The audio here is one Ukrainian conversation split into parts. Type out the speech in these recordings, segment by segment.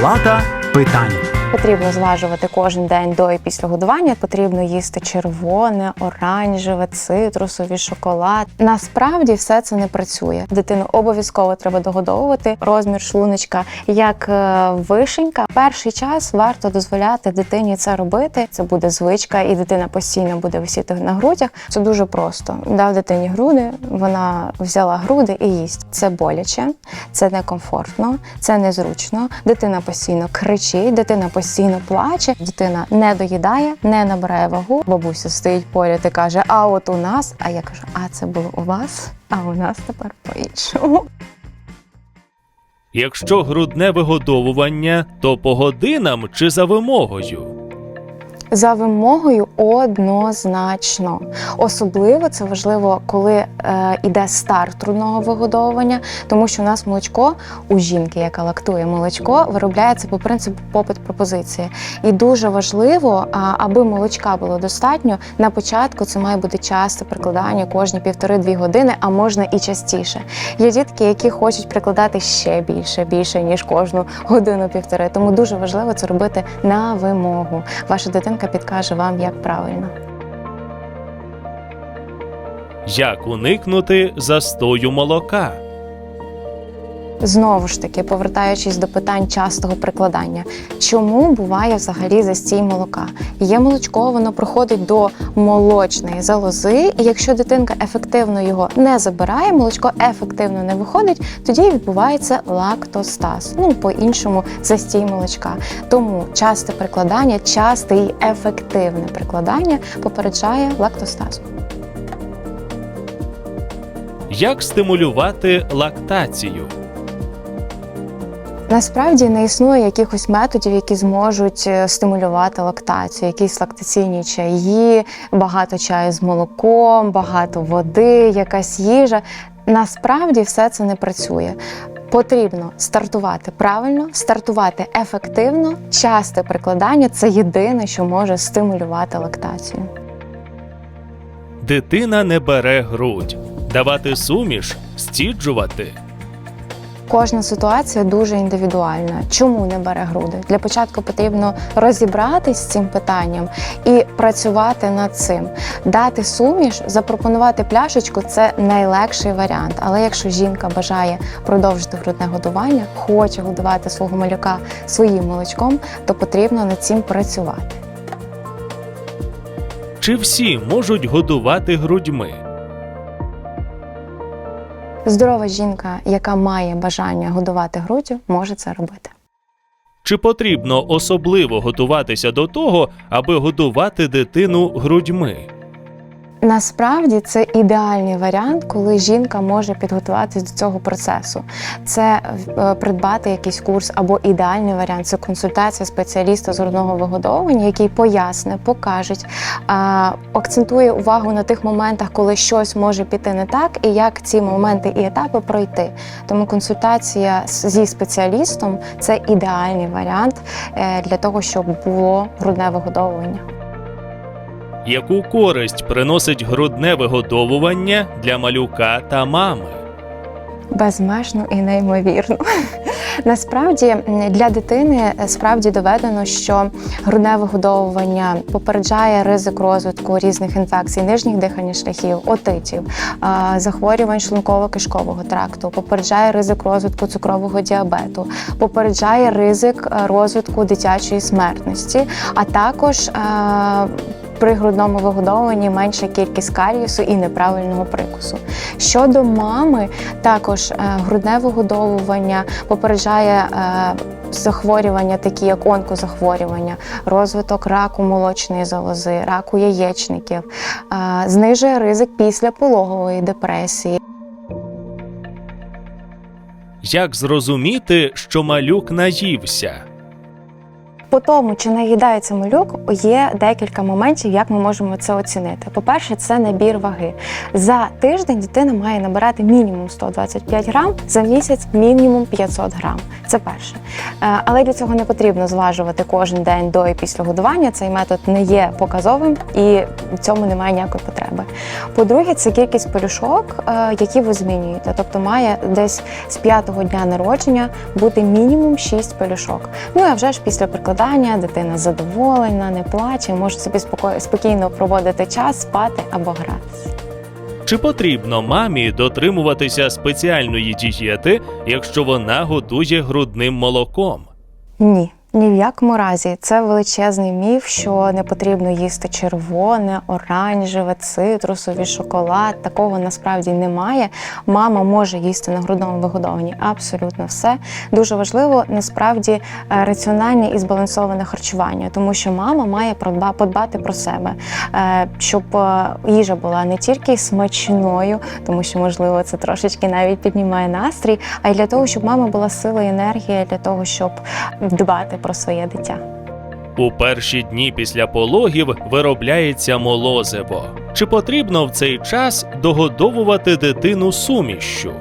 Палата питань. Потрібно зважувати кожен день до і після годування. Потрібно їсти червоне, оранжеве, цитрусові, шоколад. Насправді все це не працює. Дитину обов'язково треба догодовувати. Розмір шлуночка як е, вишенька. Перший час варто дозволяти дитині це робити. Це буде звичка, і дитина постійно буде висіти на грудях. Це дуже просто. Дав дитині груди, вона взяла груди і їсть. Це боляче, це некомфортно, це незручно. Дитина постійно кричить, дитина постійно плаче, дитина не доїдає, не набирає вагу. Бабуся стоїть поряд і каже: А от у нас. А я кажу: а це було у вас, а у нас тепер по-іншому. Якщо грудне вигодовування, то по годинам чи за вимогою? За вимогою однозначно. Особливо це важливо, коли е, іде старт трудного вигодовування, тому що у нас молочко у жінки, яка лактує молочко, виробляється по принципу попит пропозиції. І дуже важливо, аби молочка було достатньо. На початку це має бути часте прикладання кожні півтори-дві години, а можна і частіше. Є дітки, які хочуть прикладати ще більше, більше ніж кожну годину-півтори. Тому дуже важливо це робити на вимогу. Ваша дитинка підкаже вам, як правильно. Як уникнути застою молока? Знову ж таки, повертаючись до питань частого прикладання, чому буває взагалі застій молока? Є молочко, воно проходить до молочної залози, і якщо дитинка ефективно його не забирає, молочко ефективно не виходить, тоді відбувається лактостаз. Ну по-іншому застій молочка. Тому часте прикладання, часте і ефективне прикладання попереджає лактостаз. Як стимулювати лактацію? Насправді не існує якихось методів, які зможуть е, стимулювати лактацію, якісь лактаційні чаї, багато чаю з молоком, багато води, якась їжа. Насправді все це не працює. Потрібно стартувати правильно, стартувати ефективно. Часте прикладання це єдине, що може стимулювати лактацію. Дитина не бере грудь. Давати суміш, стіджувати. Кожна ситуація дуже індивідуальна. Чому не бере груди? Для початку потрібно розібратись з цим питанням і працювати над цим. Дати суміш, запропонувати пляшечку це найлегший варіант. Але якщо жінка бажає продовжити грудне годування, хоче годувати свого малюка своїм молочком, то потрібно над цим працювати. Чи всі можуть годувати грудьми? Здорова жінка, яка має бажання годувати груддю, може це робити. Чи потрібно особливо готуватися до того, аби годувати дитину грудьми? Насправді це ідеальний варіант, коли жінка може підготуватися до цього процесу. Це е, придбати якийсь курс або ідеальний варіант це консультація спеціаліста з грудного вигодовування, який поясне, покаже, акцентує увагу на тих моментах, коли щось може піти не так, і як ці моменти і етапи пройти. Тому консультація зі спеціалістом це ідеальний варіант е, для того, щоб було грудне вигодовування. Яку користь приносить грудне вигодовування для малюка та мами? Безмежно і неймовірно. Насправді для дитини справді доведено, що грудне вигодовування попереджає ризик розвитку різних інфекцій нижніх дихальних шляхів, отитів, захворювань шлунково-кишкового тракту, попереджає ризик розвитку цукрового діабету, попереджає ризик розвитку дитячої смертності, а також при грудному вигодовуванні менша кількість карієсу і неправильного прикусу. Щодо мами, також е, грудне вигодовування попереджає е, захворювання, такі як онкозахворювання, розвиток раку молочної залози, раку яєчників, е, знижує ризик післяпологової депресії. Як зрозуміти, що малюк наївся? По тому, чи наїдається малюк, є декілька моментів, як ми можемо це оцінити. По-перше, це набір ваги. За тиждень дитина має набирати мінімум 125 грам, за місяць мінімум 500 грам. Це перше. Е, Але для цього не потрібно зважувати кожен день до і після годування. Цей метод не є показовим і в цьому немає ніякої потреби. По-друге, це кількість пелюшок, е, які ви змінюєте. Тобто має десь з п'ятого дня народження бути мінімум 6 пелюшок. Ну а вже ж після прикладання дитина задоволена, не плаче, може собі спокійно проводити час, спати або гратися. Чи потрібно мамі дотримуватися спеціальної дієти, якщо вона годує грудним молоком? Ні. Ні в якому разі це величезний міф, що не потрібно їсти червоне, оранжеве, цитрусові, шоколад. Такого насправді немає. Мама може їсти на грудному вигодованні абсолютно все. Дуже важливо насправді е, раціональне і збалансоване харчування, тому що мама має подбати про себе, е, щоб е, їжа була не тільки смачною, тому що можливо це трошечки навіть піднімає настрій, а й для того, щоб мама була сила і енергія для того, щоб дбати про своє дитя. У перші дні після пологів виробляється молозиво. Чи потрібно в цей час догодовувати дитину сумішю?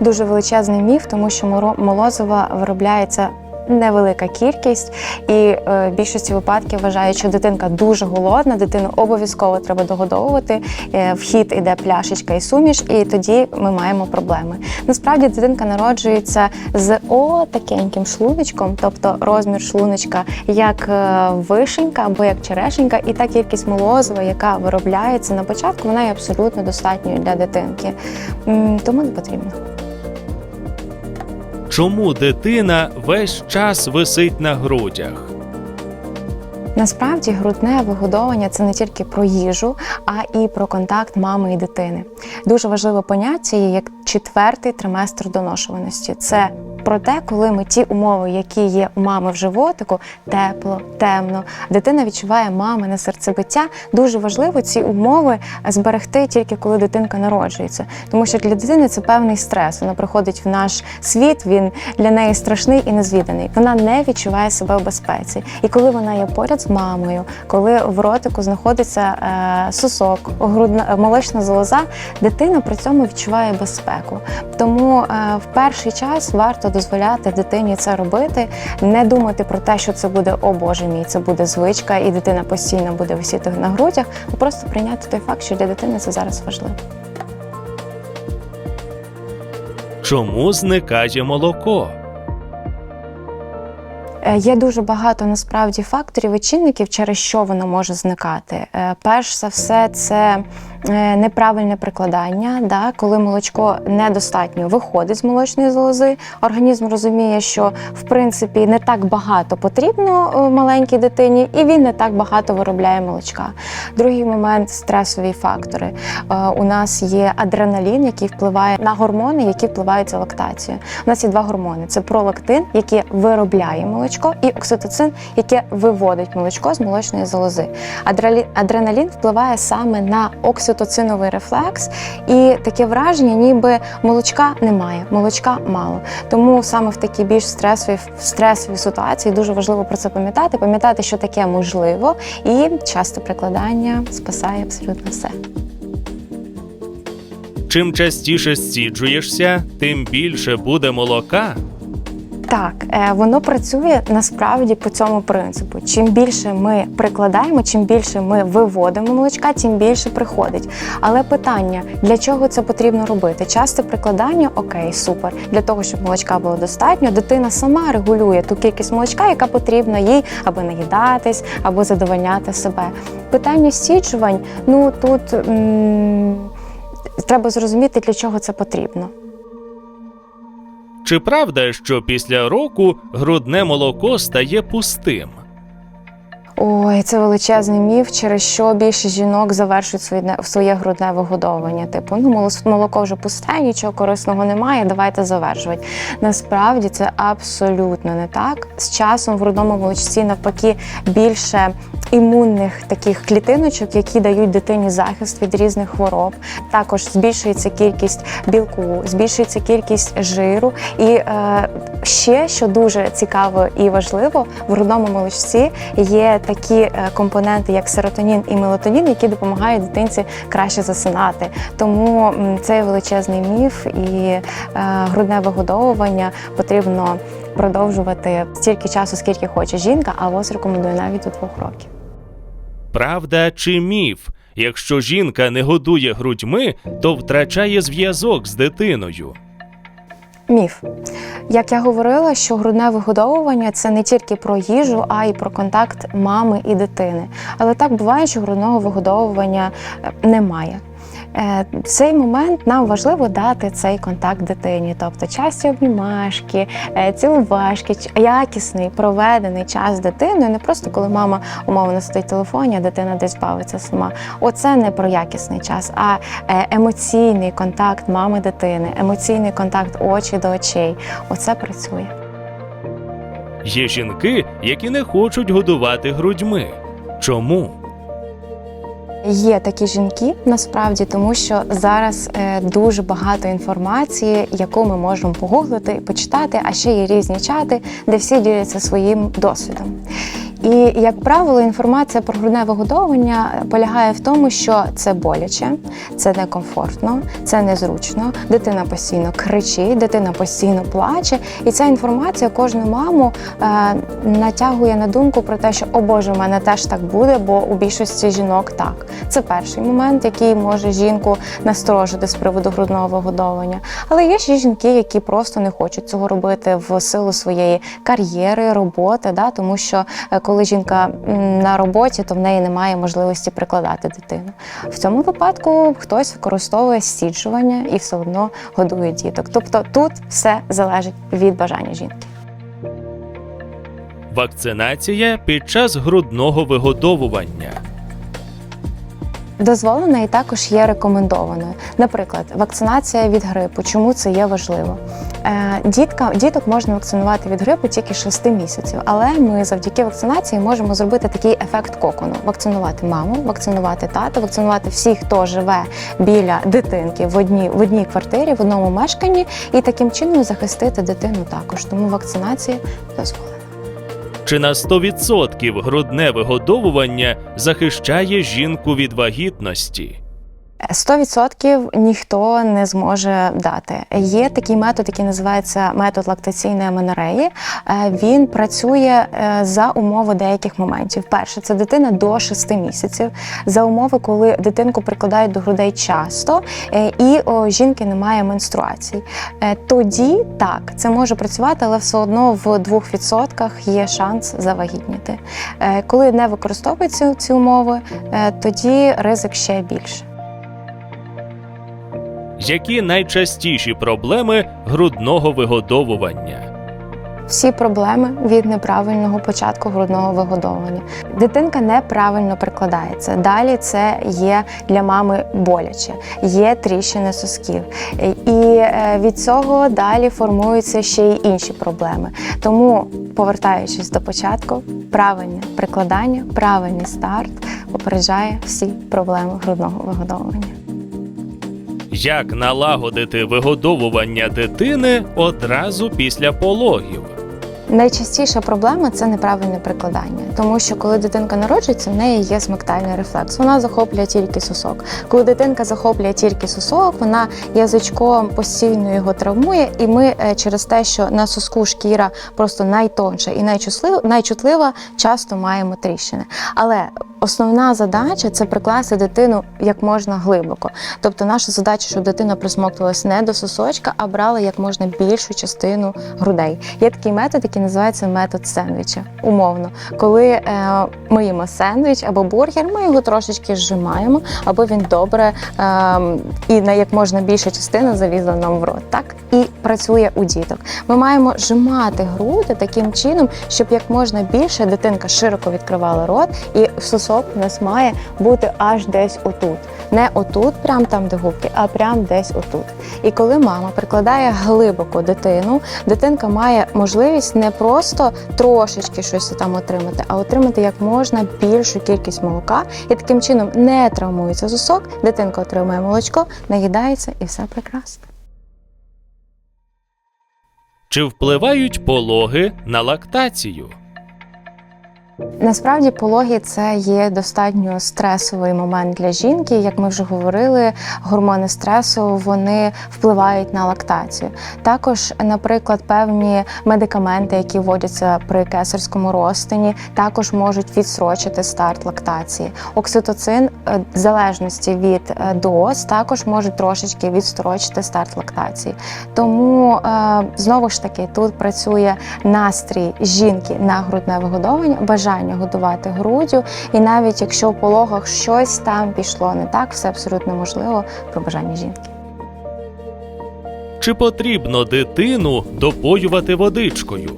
Дуже величезний міф, тому що молозиво виробляється. Невелика кількість, і е, в більшості випадків вважають, що дитинка дуже голодна, дитину обов'язково треба догодовувати. Е, в іде пляшечка і суміш, і тоді ми маємо проблеми. Насправді дитинка народжується з отакеньким шлуночком, тобто розмір шлуночка як е, вишенька або як черешенька, і та кількість молозива, яка виробляється на початку, вона є абсолютно достатньою для дитинки. Тому не потрібно. Чому дитина весь час висить на грудях? Насправді грудне вигодовування це не тільки про їжу, а і про контакт мами і дитини. Дуже важливе поняття як четвертий триместр доношуваності. Це про те, коли ми ті умови, які є у мами в животику, тепло, темно, дитина відчуває мамине серцебиття. Дуже важливо ці умови зберегти тільки коли дитинка народжується, тому що для дитини це певний стрес. Вона приходить в наш світ, він для неї страшний і незвіданий. Вона не відчуває себе в безпеці. І коли вона є поряд з мамою, коли в ротику знаходиться е, сосок, грудна молочна залоза, дитина при цьому відчуває безпеку. Тому е, в перший час варто дозволяти дитині це робити, не думати про те, що це буде о Боже мій, це буде звичка, і дитина постійно буде висіти на грудях, а просто прийняти той факт, що для дитини це зараз важливо. Чому зникає молоко? Е, Є дуже багато насправді факторів і чинників, через що воно може зникати. Е, Перш за все, це неправильне прикладання, да, коли молочко недостатньо виходить з молочної залози. Організм розуміє, що в принципі не так багато потрібно е, маленькій дитині, і він не так багато виробляє молочка. Другий момент стресові фактори. Е, У нас є адреналін, який впливає на гормони, які впливають на лактацію. У нас є два гормони: це пролактин, який виробляє молочко, і окситоцин, яке виводить молочко з молочної залози. Адреналін впливає саме на окситоциновий рефлекс, і таке враження, ніби молочка немає, молочка мало. Тому саме в такій більш стресовій, стресовій ситуації дуже важливо про це пам'ятати, пам'ятати, що таке можливо, і часто прикладання спасає абсолютно все. Чим частіше стіджуєшся, тим більше буде молока. Так, е, воно працює насправді по цьому принципу. Чим більше ми прикладаємо, чим більше ми виводимо молочка, тим більше приходить. Але питання, для чого це потрібно робити? Часте прикладання, окей, супер. Для того, щоб молочка було достатньо, дитина сама регулює ту кількість молочка, яка потрібна їй, аби наїдатись, або задовольняти себе. Питання стіджувань, ну тут м- треба зрозуміти, для чого це потрібно. Чи правда, що після року грудне молоко стає пустим? Ой, це величезний міф, через що більше жінок завершують своє, своє грудне вигодовування. Типу, ну молоко вже пусте, нічого корисного немає, давайте завершувати. Насправді це абсолютно не так. З часом в грудному молочці навпаки більше імунних таких клітиночок, які дають дитині захист від різних хвороб. Також збільшується кількість білку, збільшується кількість жиру. І е, ще що дуже цікаво і важливо, в грудному молочці є такі е, компоненти, як серотонін і мелатонін, які допомагають дитинці краще засинати. Тому це величезний міф, і е, грудне вигодовування потрібно продовжувати стільки часу, скільки хоче жінка, а ВОЗ рекомендує навіть до двох років. Правда чи міф? Якщо жінка не годує грудьми, то втрачає зв'язок з дитиною. Міф. Як я говорила, що грудне вигодовування це не тільки про їжу, а й про контакт мами і дитини. Але так буває, що грудного вигодовування е, немає. Е, цей момент нам важливо дати цей контакт дитині, тобто часті обнімашки, е, цілувашки, якісний проведений час дитиною, не просто коли мама умовно сидить в телефоні, а дитина десь бавиться сама. Оце не про якісний час, а е, емоційний контакт мами дитини, емоційний контакт очі до очей. Оце працює. Є жінки, які не хочуть годувати грудьми. Чому? Є такі жінки насправді, тому що зараз е, дуже багато інформації, яку ми можемо погуглити почитати, а ще є різні чати, де всі діляться своїм досвідом. І, як правило, інформація про грудне вигодовування полягає в тому, що це боляче, це некомфортно, це незручно. Дитина постійно кричить, дитина постійно плаче. І ця інформація кожну маму е, натягує на думку про те, що о Боже, у мене теж так буде, бо у більшості жінок так. Це перший момент, який може жінку насторожити з приводу грудного вигодовування. Але є ще жінки, які просто не хочуть цього робити в силу своєї кар'єри, роботи, да, тому що е, коли жінка на роботі, то в неї немає можливості прикладати дитину. В цьому випадку хтось використовує стіджування і все одно годує діток. Тобто тут все залежить від бажання жінки. Вакцинація під час грудного вигодовування. Дозволена і також є рекомендованою. Наприклад, вакцинація від грипу. Чому це є важливо? Е, Дітка, діток можна вакцинувати від грипу тільки 6 місяців, але ми завдяки вакцинації можемо зробити такий ефект кокону: вакцинувати маму, вакцинувати тата, вакцинувати всіх, хто живе біля дитинки в одній в одній квартирі, в одному мешканні, і таким чином захистити дитину також. Тому вакцинація дозволена. Чи на 100% грудне вигодовування захищає жінку від вагітності? 100% ніхто не зможе дати. Є такий метод, який називається метод лактаційної аменореї. Е, Він працює е, за умови деяких моментів. Перше, це дитина до 6 місяців, за умови, коли дитинку прикладають до грудей часто е, і у жінки немає менструацій. Тоді так, це може працювати, але все одно в 2% є шанс завагітніти. Коли не використовуються ці умови, тоді ризик ще більше. Які найчастіші проблеми грудного вигодовування? Всі проблеми від неправильного початку грудного вигодовування. Дитинка неправильно прикладається. Далі це є для мами боляче, є тріщини сосків. І е, від цього далі формуються ще й інші проблеми. Тому, повертаючись до початку, правильне прикладання, правильний старт попереджає всі проблеми грудного вигодовування. Як налагодити вигодовування дитини одразу після пологів? Найчастіша проблема це неправильне прикладання, тому що коли дитинка народжується, в неї є смактальний рефлекс. Вона захоплює тільки сосок. Коли дитинка захоплює тільки сосок, вона язичком постійно його травмує, і ми е, через те, що на соску шкіра просто найтонша і найчутлива, часто маємо тріщини. Але основна задача це прикласти дитину як можна глибоко. Тобто, наша задача, щоб дитина присмоктувалася не до сосочка, а брала як можна більшу частину грудей. Є такий метод, який називається метод сендвіча. Умовно, коли е, ми їмо сендвіч або бургер, ми його трошечки зжимаємо, аби він добре е, і на як можна більша частина залізла нам в рот. Так і працює у діток. Ми маємо зжимати груди таким чином, щоб як можна більше дитинка широко відкривала рот, і сосок у нас має бути аж десь отут. Не отут, прям там, де губки, а прям десь отут. І коли мама прикладає глибоко дитину, дитинка має можливість не просто трошечки щось там отримати, а отримати як можна більшу кількість молока. І таким чином не травмується сосок, дитинка отримує молочко, наїдається і все прекрасно. Чи впливають пологи на лактацію? Насправді пологи це є достатньо стресовий момент для жінки. Як ми вже говорили, гормони стресу вони впливають на лактацію. Також, наприклад, певні медикаменти, які вводяться при кесарському розтині, також можуть відсрочити старт лактації. Окситоцин, е, в залежності від е, доз, також може трошечки відстрочити старт лактації. Тому е, знову ж таки тут працює настрій жінки на грудне вигодовування, годувати груддю, і навіть якщо в пологах щось там пішло не так, все абсолютно можливо про бажання жінки. Чи потрібно дитину допоювати водичкою?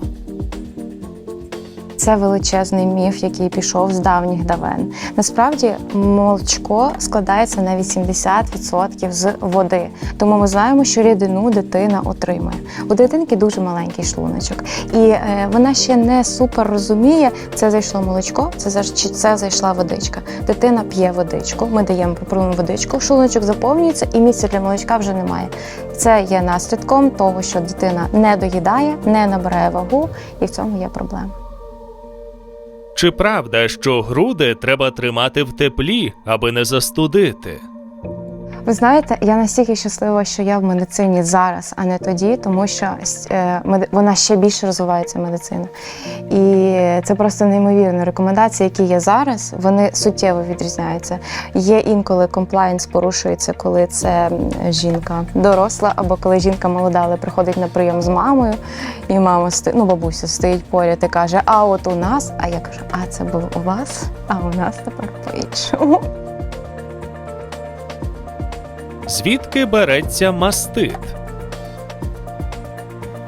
Це величезний міф, який пішов з давніх давен. Насправді молочко складається на 80% з води. Тому ми знаємо, що рідину дитина отримує. У дитинки дуже маленький шлуночок, і е, вона ще не супер розуміє, це зайшло молочко, це заш- чи це зайшла водичка. Дитина п'є водичку. Ми даємо попробуємо водичку, шлуночок заповнюється, і місця для молочка вже немає. Це є наслідком того, що дитина не доїдає, не набирає вагу, і в цьому є проблема. Чи правда, що груди треба тримати в теплі, аби не застудити? Ви знаєте, я настільки щаслива, що я в медицині зараз, а не тоді, тому що е, вона ще більше розвивається медицина. І це просто неймовірно. Рекомендації, які є зараз, вони суттєво відрізняються. Є інколи комплаєнс порушується, коли це жінка доросла, або коли жінка молода, але приходить на прийом з мамою, і мама сто... ну, бабуся стоїть поряд і каже: А от у нас, а я кажу, а це було у вас, а у нас тепер по-іншому. Звідки береться мастит?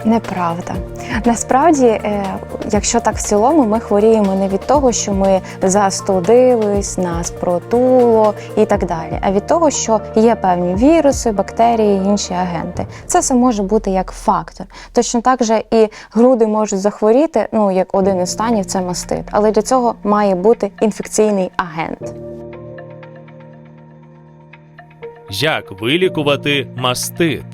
Неправда. Насправді, е, якщо так в цілому, ми хворіємо не від того, що ми застудились, нас протуло і так далі, а від того, що є певні віруси, бактерії, інші агенти. Це все може бути як фактор. Точно так же і груди можуть захворіти. Ну як один із станів це мастит, але для цього має бути інфекційний агент. Як вилікувати мастит?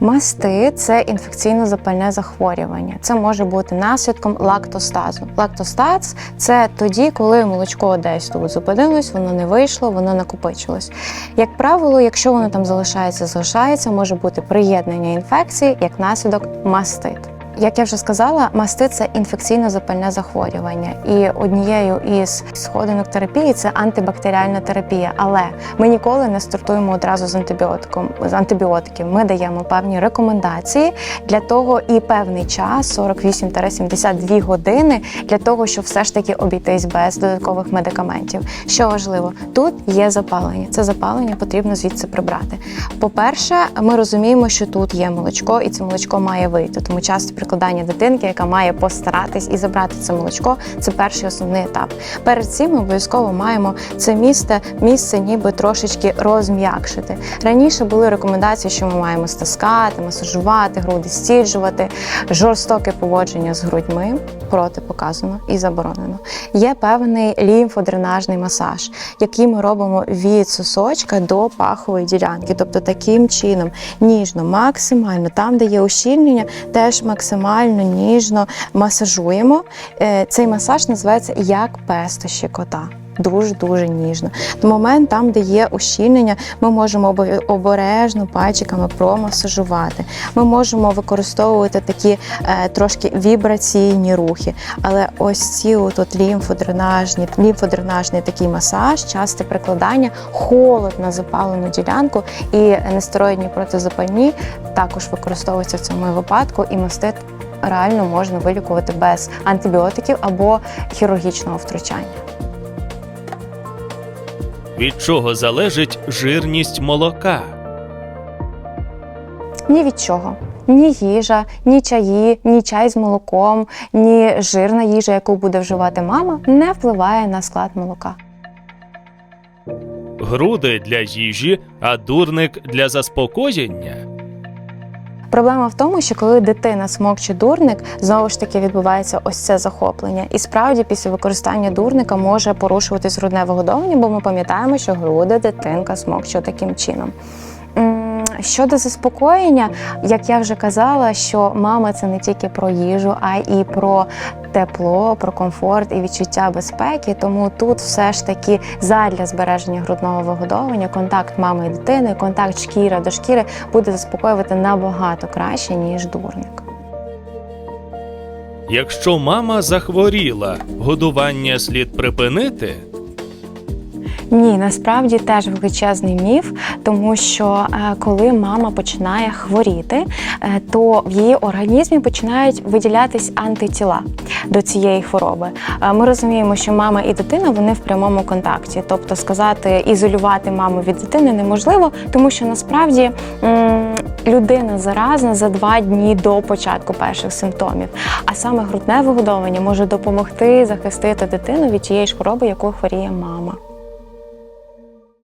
Мастит це інфекційно-запальне захворювання. Це може бути наслідком лактостазу. Лактостаз це тоді, коли молочко десь тут зупинилось, воно не вийшло, воно накопичилось. Як правило, якщо воно там залишається, залишається, може бути приєднання інфекції як наслідок мастит. Як я вже сказала, мастит це інфекційно-запальне захворювання, і однією із сходинок терапії це антибактеріальна терапія. Але ми ніколи не стартуємо одразу з антибіотиком з антибіотиків. Ми даємо певні рекомендації для того і певний час 48-72 години для того, щоб все ж таки обійтись без додаткових медикаментів. Що важливо, тут є запалення. Це запалення потрібно звідси прибрати. По-перше, ми розуміємо, що тут є молочко, і це молочко має вийти. Тому часто прикладання дитинки, яка має постаратись і забрати це молочко, це перший основний етап. Перед цим ми обов'язково маємо це місце, місце ніби трошечки розм'якшити. Раніше були рекомендації, що ми маємо стискати, масажувати, груди стіджувати, жорстоке поводження з грудьми протипоказано і заборонено. Є певний лімфодренажний масаж, який ми робимо від сосочка до пахової ділянки. Тобто таким чином ніжно, максимально, там, де є ущільнення, теж максимально ніжно масажуємо. Е, Цей масаж називається як пестощі кота. Дуже дуже ніжно. В момент там, де є ущільнення, ми можемо обережно пальчиками промасажувати. Ми можемо використовувати такі е, трошки вібраційні рухи. Але ось ці от лімфодренажні, лімфодренажний такий масаж, часте прикладання, холод на запалену ділянку і нестероїдні протизапальні також використовуються в цьому випадку, і мастит реально можна вилікувати без антибіотиків або хірургічного втручання. Від чого залежить жирність молока? Ні від чого. ні їжа, ні чаї, ні чай з молоком, ні жирна їжа, яку буде вживати мама, не впливає на склад молока. Груди для їжі, а дурник для заспокоєння. Проблема в тому, що коли дитина смокче дурник, знову ж таки відбувається ось це захоплення. І справді після використання дурника може порушуватись грудне вигодовування, бо ми пам'ятаємо, що груди дитинка смокче таким чином. Щодо заспокоєння, як я вже казала, що мама це не тільки про їжу, а й про тепло, про комфорт і відчуття безпеки. Тому тут все ж таки задля збереження грудного вигодовування, контакт мами і дитини, контакт шкіра до шкіри буде заспокоювати набагато краще, ніж дурник. Якщо мама захворіла, годування слід припинити. Ні, насправді теж величезний міф, тому що е, коли мама починає хворіти, е, то в її організмі починають виділятись антитіла до цієї хвороби. Е, Ми розуміємо, що мама і дитина вони в прямому контакті, тобто сказати ізолювати маму від дитини неможливо, тому що насправді людина заразна за два дні до початку перших симптомів. А саме грудне вигодовування може допомогти захистити дитину від тієї ж хвороби, якою хворіє мама.